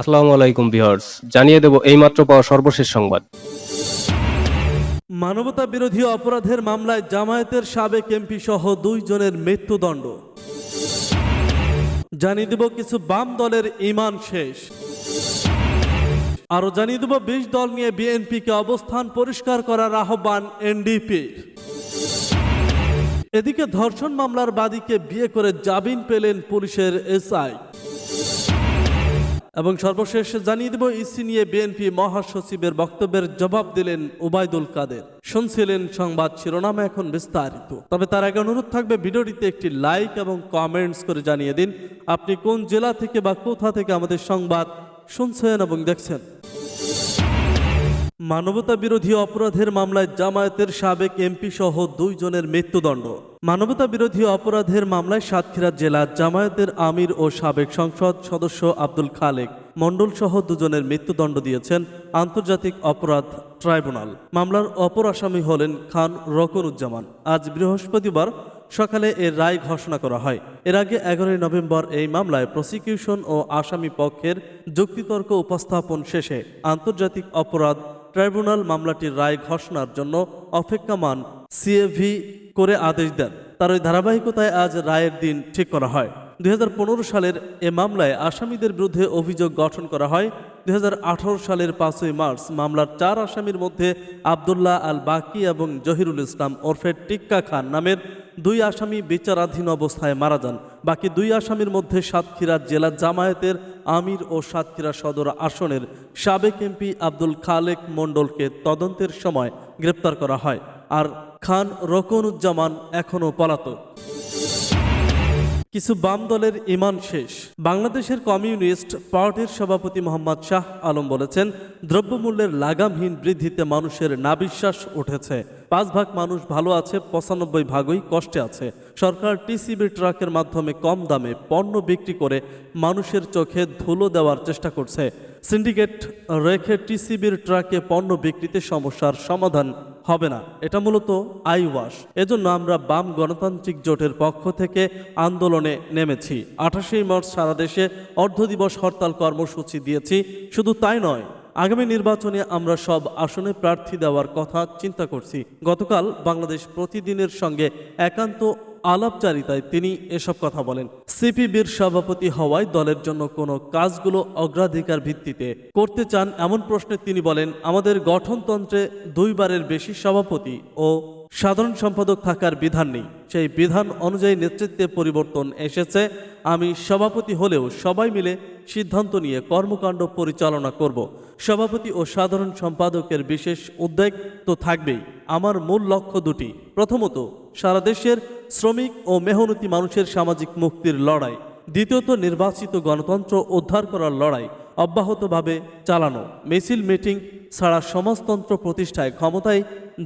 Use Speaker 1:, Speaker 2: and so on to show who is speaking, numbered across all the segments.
Speaker 1: আসসালামু আলাইকুম ভিউয়ার্স জানিয়ে দেব এইমাত্র পাওয়া সর্বশেষ সংবাদ
Speaker 2: মানবতা বিরোধী অপরাধের মামলায় জামায়াতের সাবেক এমপি সহ দুইজনের মৃত্যুদণ্ড জানিয়ে দেব কিছু বাম দলের ইমান শেষ আরও জানিয়ে দেব বিশ দল নিয়ে বিএনপিকে অবস্থান পরিষ্কার করার আহ্বান এনডিপি এদিকে ধর্ষণ মামলার বাদীকে বিয়ে করে জামিন পেলেন পুলিশের এসআই এবং সর্বশেষ জানিয়ে দেব ইসি নিয়ে বিএনপি মহাসচিবের বক্তব্যের জবাব দিলেন ওবায়দুল কাদের শুনছিলেন সংবাদ শিরোনামে এখন বিস্তারিত তবে তার আগে অনুরোধ থাকবে ভিডিওটিতে একটি লাইক এবং কমেন্টস করে জানিয়ে দিন আপনি কোন জেলা থেকে বা কোথা থেকে আমাদের সংবাদ শুনছেন এবং দেখছেন মানবতা বিরোধী অপরাধের মামলায় জামায়াতের সাবেক এমপি সহ দুইজনের মৃত্যুদণ্ড মানবতা বিরোধী অপরাধের মামলায় সাতক্ষীরা জেলা জামায়াতের আমির ও সাবেক সংসদ সদস্য আব্দুল খালেক মণ্ডলসহ দুজনের মৃত্যুদণ্ড দিয়েছেন আন্তর্জাতিক অপরাধ ট্রাইব্যুনাল মামলার অপর আসামি হলেন খান রকনুজ্জামান আজ বৃহস্পতিবার সকালে এর রায় ঘোষণা করা হয় এর আগে এগারোই নভেম্বর এই মামলায় প্রসিকিউশন ও আসামি পক্ষের যুক্তিতর্ক উপস্থাপন শেষে আন্তর্জাতিক অপরাধ ট্রাইব্যুনাল মামলাটির রায় ঘোষণার জন্য অপেক্ষমান সিএভি করে আদেশ দেন তার ওই ধারাবাহিকতায় আজ রায়ের দিন ঠিক করা হয় দুই সালের এ মামলায় আসামিদের বিরুদ্ধে অভিযোগ গঠন করা হয় দুই সালের পাঁচই মার্চ মামলার চার আসামির মধ্যে আবদুল্লাহ আল বাকি এবং জহিরুল ইসলাম ওরফে টিক্কা খান নামের দুই আসামি বিচারাধীন অবস্থায় মারা যান বাকি দুই আসামির মধ্যে সাতক্ষীরা জেলা জামায়াতের আমির ও সাতক্ষীরা সদর আসনের সাবেক এমপি আব্দুল খালেক মণ্ডলকে তদন্তের সময় গ্রেপ্তার করা হয় আর খান রকনুজ্জামান এখনও পলাতক কিছু বাম দলের ইমান শেষ বাংলাদেশের কমিউনিস্ট পার্টির সভাপতি মোহাম্মদ শাহ আলম বলেছেন দ্রব্যমূল্যের লাগামহীন বৃদ্ধিতে মানুষের না বিশ্বাস উঠেছে পাঁচ ভাগ মানুষ ভালো আছে পঁচানব্বই ভাগই কষ্টে আছে সরকার টিসিবি ট্রাকের মাধ্যমে কম দামে পণ্য বিক্রি করে মানুষের চোখে ধুলো দেওয়ার চেষ্টা করছে সিন্ডিকেট রেখে টিসিবির ট্রাকে পণ্য বিক্রিতে সমস্যার সমাধান হবে না এটা মূলত আইওয়াশ এজন্য আমরা বাম গণতান্ত্রিক জোটের পক্ষ থেকে আন্দোলনে নেমেছি আঠাশেই মার্চ সারা দেশে অর্ধদিবস হরতাল কর্মসূচি দিয়েছি শুধু তাই নয় আগামী নির্বাচনে আমরা সব আসনে প্রার্থী দেওয়ার কথা চিন্তা করছি গতকাল বাংলাদেশ প্রতিদিনের সঙ্গে একান্ত আলাপচারিতায় তিনি এসব কথা বলেন সিপিবির সভাপতি হওয়ায় দলের জন্য কোনো কাজগুলো অগ্রাধিকার ভিত্তিতে করতে চান এমন প্রশ্নে তিনি বলেন আমাদের গঠনতন্ত্রে দুইবারের বেশি সভাপতি ও সাধারণ সম্পাদক থাকার বিধান নেই সেই বিধান অনুযায়ী নেতৃত্বে পরিবর্তন এসেছে আমি সভাপতি হলেও সবাই মিলে সিদ্ধান্ত নিয়ে কর্মকাণ্ড পরিচালনা করব সভাপতি ও সাধারণ সম্পাদকের বিশেষ উদ্বেগ তো থাকবেই আমার মূল লক্ষ্য দুটি প্রথমত সারা দেশের শ্রমিক ও মেহনতি মানুষের সামাজিক মুক্তির লড়াই দ্বিতীয়ত নির্বাচিত গণতন্ত্র উদ্ধার করার লড়াই অব্যাহতভাবে চালানো মিছিল মিটিং ছাড়া সমাজতন্ত্র প্রতিষ্ঠায় ক্ষমতায়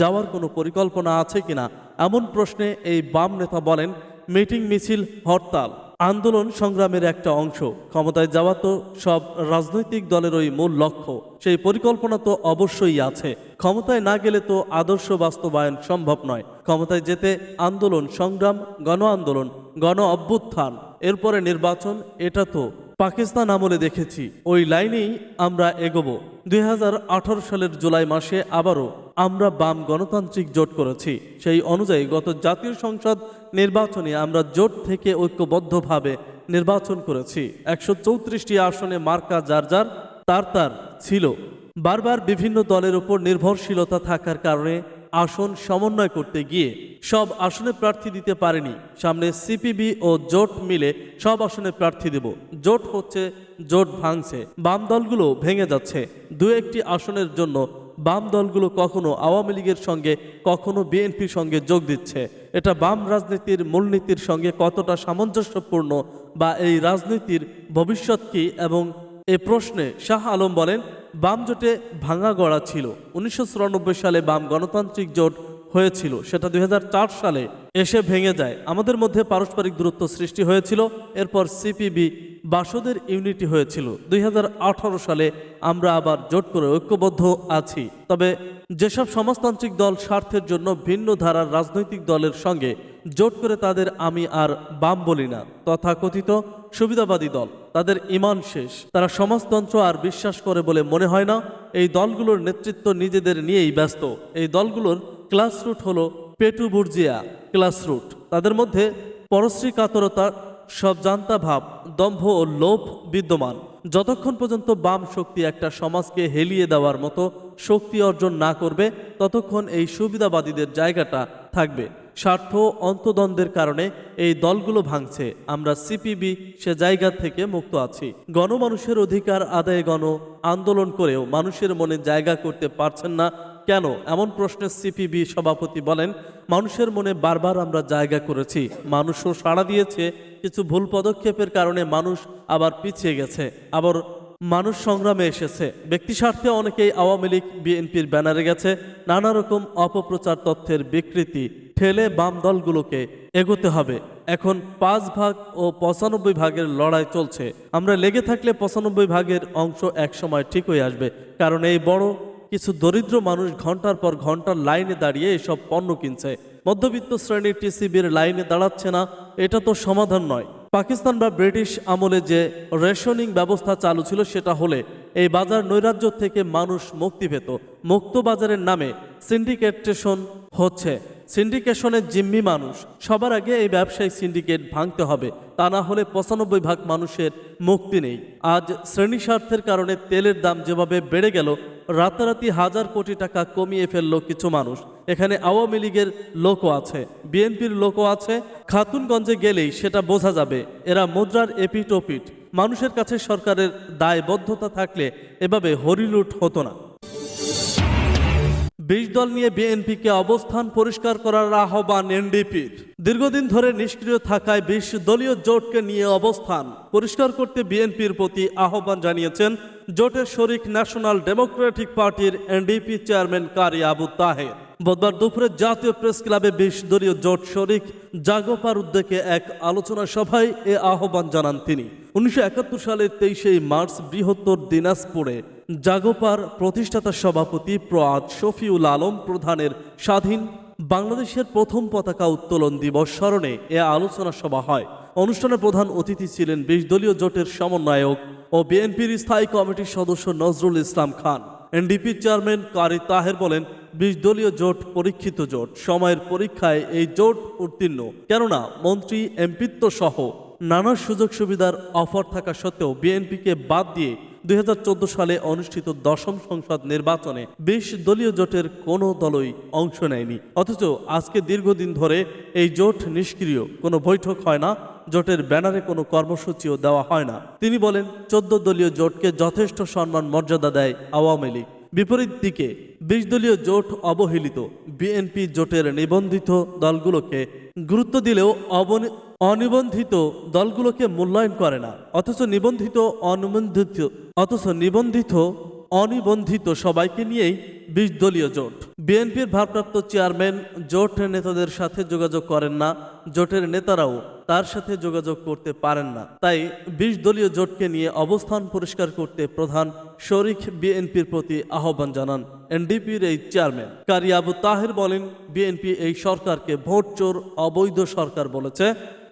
Speaker 2: যাওয়ার কোনো পরিকল্পনা আছে কিনা এমন প্রশ্নে এই বাম নেতা বলেন মিটিং মিছিল হরতাল আন্দোলন সংগ্রামের একটা অংশ ক্ষমতায় যাওয়া তো সব রাজনৈতিক দলেরই মূল লক্ষ্য সেই পরিকল্পনা তো অবশ্যই আছে ক্ষমতায় না গেলে তো আদর্শ বাস্তবায়ন সম্ভব নয় ক্ষমতায় যেতে আন্দোলন সংগ্রাম গণ আন্দোলন গণ অভ্যুত্থান এরপরে নির্বাচন এটা তো পাকিস্তান আমলে দেখেছি ওই লাইনেই আমরা এগোব দুই সালের জুলাই মাসে আবারও আমরা বাম গণতান্ত্রিক জোট করেছি সেই অনুযায়ী গত জাতীয় সংসদ নির্বাচনে আমরা জোট থেকে ঐক্যবদ্ধভাবে নির্বাচন করেছি একশো চৌত্রিশটি আসনে মার্কা যার যার তার তার ছিল বারবার বিভিন্ন দলের উপর নির্ভরশীলতা থাকার কারণে আসন সমন্বয় করতে গিয়ে সব আসনে প্রার্থী দিতে পারেনি সামনে সিপিবি ও জোট মিলে সব আসনে প্রার্থী দেব জোট হচ্ছে জোট ভাঙছে বাম দলগুলো ভেঙে যাচ্ছে দু একটি আসনের জন্য বাম দলগুলো কখনো আওয়ামী লীগের সঙ্গে কখনো বিএনপির সঙ্গে যোগ দিচ্ছে এটা বাম রাজনীতির মূলনীতির সঙ্গে কতটা সামঞ্জস্যপূর্ণ বা এই রাজনীতির ভবিষ্যৎ কি এবং এ প্রশ্নে শাহ আলম বলেন বাম জোটে ভাঙা গড়া ছিল উনিশশো সালে বাম গণতান্ত্রিক জোট হয়েছিল সেটা দুই সালে এসে ভেঙে যায় আমাদের মধ্যে পারস্পরিক দূরত্ব সৃষ্টি হয়েছিল এরপর সিপিবি বাসদের ইউনিটি হয়েছিল দুই সালে আমরা আবার জোট করে ঐক্যবদ্ধ আছি তবে যেসব সমাজতান্ত্রিক দল স্বার্থের জন্য ভিন্ন ধারার রাজনৈতিক দলের সঙ্গে জোট করে তাদের আমি আর বাম বলি না তথাকথিত সুবিধাবাদী দল তাদের ইমান শেষ তারা সমাজতন্ত্র আর বিশ্বাস করে বলে মনে হয় না এই দলগুলোর নেতৃত্ব নিজেদের নিয়েই ব্যস্ত এই দলগুলোর ক্লাসরুট হলো পেটু বুর্জিয়া ক্লাসরুট তাদের মধ্যে পরশ্রী কাতরতার সব জানতা ভাব দম্ভ ও লোভ বিদ্যমান যতক্ষণ পর্যন্ত বাম শক্তি একটা সমাজকে হেলিয়ে দেওয়ার মতো শক্তি অর্জন না করবে ততক্ষণ এই সুবিধাবাদীদের জায়গাটা থাকবে স্বার্থ অন্তদ্বন্দ্বের কারণে এই দলগুলো ভাঙছে আমরা সিপিবি সে জায়গা থেকে মুক্ত আছি গণমানুষের অধিকার আদায় গণ আন্দোলন করেও মানুষের মনে জায়গা করতে পারছেন না কেন এমন প্রশ্নে সিপিবি সভাপতি বলেন মানুষের মনে বারবার আমরা জায়গা করেছি মানুষও সাড়া দিয়েছে কিছু ভুল পদক্ষেপের কারণে মানুষ আবার পিছিয়ে গেছে আবার মানুষ সংগ্রামে এসেছে ব্যক্তি স্বার্থে অনেকেই আওয়ামী লীগ বিএনপির ব্যানারে গেছে নানা রকম অপপ্রচার তথ্যের বিকৃতি ঠেলে বাম দলগুলোকে এগোতে হবে এখন পাঁচ ভাগ ও পঁচানব্বই ভাগের লড়াই চলছে আমরা লেগে থাকলে পঁচানব্বই ভাগের অংশ একসময় ঠিক হয়ে আসবে কারণ এই বড় কিছু দরিদ্র মানুষ ঘন্টার পর ঘন্টার লাইনে দাঁড়িয়ে এসব পণ্য কিনছে মধ্যবিত্ত শ্রেণীর টিসিবির লাইনে দাঁড়াচ্ছে না এটা তো সমাধান নয় পাকিস্তান বা ব্রিটিশ আমলে যে রেশনিং ব্যবস্থা চালু ছিল সেটা হলে এই বাজার নৈরাজ্য থেকে মানুষ মুক্তি পেত মুক্ত বাজারের নামে সিন্ডিকেটেশন হচ্ছে সিন্ডিকেশনের জিম্মি মানুষ সবার আগে এই ব্যবসায়িক সিন্ডিকেট ভাঙতে হবে তা না হলে পঁচানব্বই ভাগ মানুষের মুক্তি নেই আজ শ্রেণী স্বার্থের কারণে তেলের দাম যেভাবে বেড়ে গেল রাতারাতি হাজার কোটি টাকা কমিয়ে ফেললো কিছু মানুষ এখানে আওয়ামী লীগের লোকও আছে বিএনপির লোকও আছে খাতুনগঞ্জে গেলেই সেটা বোঝা যাবে এরা মুদ্রার এপিট ওপিট মানুষের কাছে সরকারের দায়বদ্ধতা থাকলে এভাবে হরিলুট হতো না বিশ দল নিয়ে বিএনপিকে অবস্থান পরিষ্কার করার আহ্বান এনডিপির দীর্ঘদিন ধরে নিষ্ক্রিয় থাকায় বিশ দলীয় জোটকে নিয়ে অবস্থান পরিষ্কার করতে বিএনপির প্রতি আহ্বান জানিয়েছেন জোটের শরিক ন্যাশনাল ডেমোক্রেটিক পার্টির এনডিপি চেয়ারম্যান কারি আবু তাহের বুধবার দুপুরে জাতীয় প্রেস ক্লাবে বিশ দলীয় জোট শরিক জাগোপার উদ্যোগে এক আলোচনা সভায় এ আহ্বান জানান তিনি উনিশশো সালের তেইশে মার্চ বৃহত্তর দিনাজপুরে জাগোপার প্রতিষ্ঠাতা সভাপতি প্রয়াত শফিউল আলম প্রধানের স্বাধীন বাংলাদেশের প্রথম পতাকা উত্তোলন দিবস স্মরণে এ আলোচনা সভা হয় অনুষ্ঠানে প্রধান অতিথি ছিলেন বিশ দলীয় জোটের সমন্বয়ক ও বিএনপির স্থায়ী কমিটির সদস্য নজরুল ইসলাম খান এনডিপি চেয়ারম্যান কারি তাহের বলেন বিশ দলীয় জোট পরীক্ষিত জোট সময়ের পরীক্ষায় এই জোট উত্তীর্ণ কেননা মন্ত্রী এমপিত্ব সহ নানা সুযোগ সুবিধার অফার থাকা সত্ত্বেও বিএনপিকে বাদ দিয়ে দুই সালে অনুষ্ঠিত দশম সংসদ নির্বাচনে বিশ দলীয় জোটের কোনো দলই অংশ নেয়নি অথচ আজকে দীর্ঘদিন ধরে এই জোট নিষ্ক্রিয় কোনো বৈঠক হয় না জোটের ব্যানারে কোনো কর্মসূচিও দেওয়া হয় না তিনি বলেন চোদ্দ দলীয় জোটকে যথেষ্ট সম্মান মর্যাদা দেয় আওয়ামী লীগ বিপরীত দিকে বিশ দলীয় জোট অবহেলিত বিএনপি জোটের নিবন্ধিত দলগুলোকে গুরুত্ব দিলেও অবনি অনিবন্ধিত দলগুলোকে মূল্যায়ন করে না অথচ নিবন্ধিত অনিবন্ধিত অথচ নিবন্ধিত অনিবন্ধিত সবাইকে নিয়েই বিশ দলীয় জোট বিএনপির ভারপ্রাপ্ত চেয়ারম্যান জোট নেতাদের সাথে যোগাযোগ করেন না জোটের নেতারাও তার সাথে যোগাযোগ করতে পারেন না তাই বিশ দলীয় জোটকে নিয়ে অবস্থান পরিষ্কার করতে প্রধান শরিক বিএনপির প্রতি আহ্বান জানান এনডিপির এই চেয়ারম্যান কারি আবু তাহের বলেন বিএনপি এই সরকারকে ভোট চোর অবৈধ সরকার বলেছে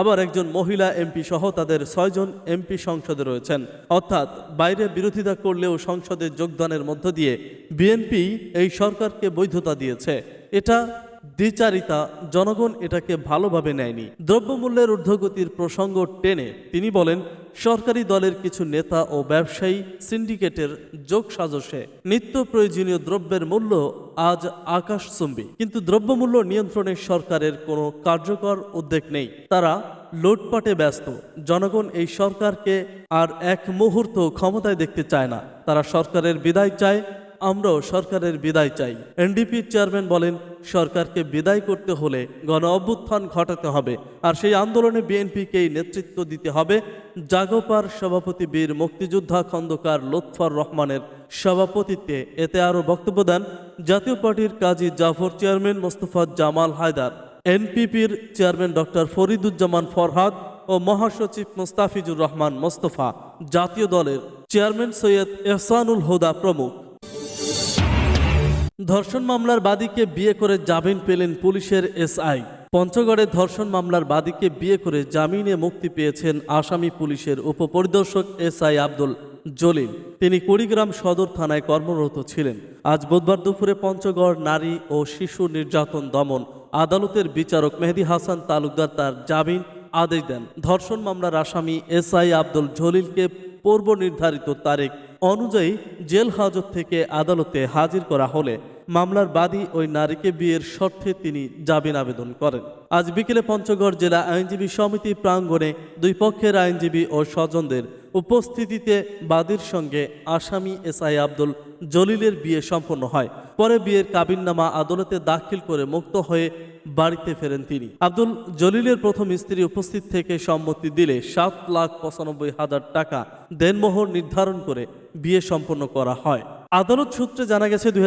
Speaker 2: আবার একজন মহিলা এমপি সহ তাদের ছয়জন এমপি সংসদে রয়েছেন অর্থাৎ বাইরে বিরোধিতা করলেও সংসদে যোগদানের মধ্য দিয়ে বিএনপি এই সরকারকে বৈধতা দিয়েছে এটা দ্বিচারিতা জনগণ এটাকে ভালোভাবে নেয়নি দ্রব্যমূল্যের ঊর্ধ্বগতির প্রসঙ্গ টেনে তিনি বলেন সরকারি দলের কিছু নেতা ও ব্যবসায়ী সিন্ডিকেটের যোগ সাজসে নিত্য প্রয়োজনীয় দ্রব্যের মূল্য আজ আকাশচুম্বী কিন্তু দ্রব্যমূল্য নিয়ন্ত্রণে সরকারের কোনো কার্যকর উদ্যোগ নেই তারা লোটপাটে ব্যস্ত জনগণ এই সরকারকে আর এক মুহূর্ত ক্ষমতায় দেখতে চায় না তারা সরকারের বিদায় চায় আমরাও সরকারের বিদায় চাই এনডিপির চেয়ারম্যান বলেন সরকারকে বিদায় করতে হলে গণ অভ্যুত্থান ঘটাতে হবে আর সেই আন্দোলনে বিএনপিকেই নেতৃত্ব দিতে হবে জাগোপার সভাপতি বীর মুক্তিযোদ্ধা খন্দকার লুৎফর রহমানের সভাপতিত্বে এতে আরও বক্তব্য দেন জাতীয় পার্টির কাজী জাফর চেয়ারম্যান মোস্তফা জামাল হায়দার এনপিপির চেয়ারম্যান ডক্টর ফরিদুজ্জামান ফরহাদ ও মহাসচিব মোস্তাফিজুর রহমান মোস্তফা জাতীয় দলের চেয়ারম্যান সৈয়দ এহসানুল হুদা প্রমুখ ধর্ষণ মামলার বাদীকে বিয়ে করে জামিন পেলেন পুলিশের এসআই পঞ্চগড়ে ধর্ষণ মামলার বাদীকে বিয়ে করে জামিনে মুক্তি পেয়েছেন আসামি পুলিশের উপপরিদর্শক এসআই আব্দুল জলিল তিনি কুড়িগ্রাম সদর থানায় কর্মরত ছিলেন আজ বুধবার দুপুরে পঞ্চগড় নারী ও শিশু নির্যাতন দমন আদালতের বিচারক মেহেদি হাসান তালুকদার তার জামিন আদেশ দেন ধর্ষণ মামলার আসামি এসআই আব্দুল জলিলকে পূর্ব নির্ধারিত তারিখ অনুযায়ী জেল হাজত থেকে আদালতে হাজির করা হলে মামলার বাদী ওই নারীকে বিয়ের শর্তে তিনি জামিন আবেদন করেন আজ বিকেলে পঞ্চগড় জেলা আইনজীবী সমিতি প্রাঙ্গণে দুই পক্ষের আইনজীবী ও স্বজনদের উপস্থিতিতে বাদীর সঙ্গে আসামি এসআই আব্দুল জলিলের বিয়ে সম্পন্ন হয় পরে বিয়ের কাবিননামা আদালতে দাখিল করে মুক্ত হয়ে বাড়িতে ফেরেন তিনি আব্দুল জলিলের প্রথম স্ত্রী উপস্থিত থেকে সম্মতি দিলে সাত লাখ পঁচানব্বই হাজার টাকা দেনমোহর নির্ধারণ করে বিয়ে সম্পন্ন করা হয় আদালত সূত্রে জানা গেছে দুই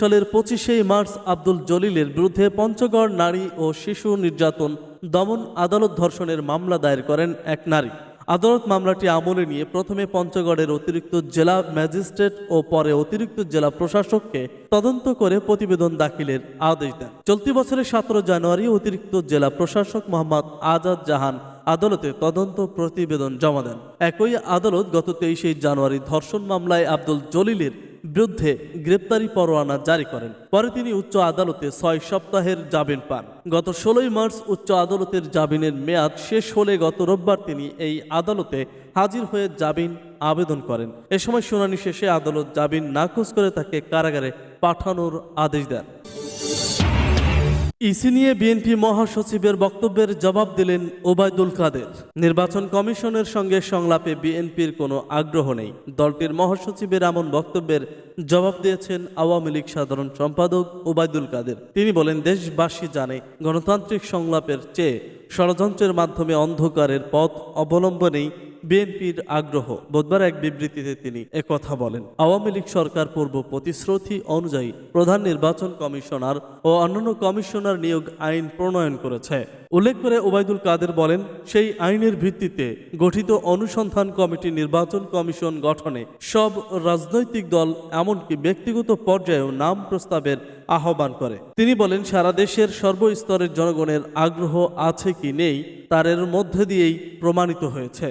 Speaker 2: সালের পঁচিশে মার্চ আব্দুল জলিলের বিরুদ্ধে পঞ্চগড় নারী ও শিশু নির্যাতন দমন আদালত ধর্ষণের মামলা দায়ের করেন এক নারী আদালত মামলাটি আমলে নিয়ে প্রথমে পঞ্চগড়ের অতিরিক্ত জেলা ম্যাজিস্ট্রেট ও পরে অতিরিক্ত জেলা প্রশাসককে তদন্ত করে প্রতিবেদন দাখিলের আদেশ দেন চলতি বছরের সতেরো জানুয়ারি অতিরিক্ত জেলা প্রশাসক মোহাম্মদ আজাদ জাহান আদালতে তদন্ত প্রতিবেদন জমা দেন একই আদালত গত তেইশে জানুয়ারি ধর্ষণ মামলায় আব্দুল জলিলের বিরুদ্ধে গ্রেপ্তারি পরোয়ানা জারি করেন পরে তিনি উচ্চ আদালতে ছয় সপ্তাহের জামিন পান গত ষোলোই মার্চ উচ্চ আদালতের জামিনের মেয়াদ শেষ হলে গত রোববার তিনি এই আদালতে হাজির হয়ে জামিন আবেদন করেন এ সময় শুনানি শেষে আদালত জামিন নাকচ করে তাকে কারাগারে পাঠানোর আদেশ দেন ইসি নিয়ে বিএনপি মহাসচিবের বক্তব্যের জবাব দিলেন ওবায়দুল কাদের নির্বাচন কমিশনের সঙ্গে সংলাপে বিএনপির কোনো আগ্রহ নেই দলটির মহাসচিবের এমন বক্তব্যের জবাব দিয়েছেন আওয়ামী লীগ সাধারণ সম্পাদক ওবায়দুল কাদের তিনি বলেন দেশবাসী জানে গণতান্ত্রিক সংলাপের চেয়ে ষড়যন্ত্রের মাধ্যমে অন্ধকারের পথ অবলম্বনেই বিএনপির আগ্রহ বুধবার এক বিবৃতিতে তিনি একথা বলেন আওয়ামী লীগ সরকার পূর্ব প্রতিশ্রুতি অনুযায়ী প্রধান নির্বাচন কমিশনার ও অন্যান্য কমিশনার নিয়োগ আইন প্রণয়ন করেছে উল্লেখ করে ওবায়দুল কাদের বলেন সেই আইনের ভিত্তিতে গঠিত অনুসন্ধান কমিটি নির্বাচন কমিশন গঠনে সব রাজনৈতিক দল এমনকি ব্যক্তিগত পর্যায়েও নাম প্রস্তাবের আহ্বান করে তিনি বলেন সারা দেশের সর্বস্তরের জনগণের আগ্রহ আছে কি নেই তারের মধ্যে দিয়েই প্রমাণিত হয়েছে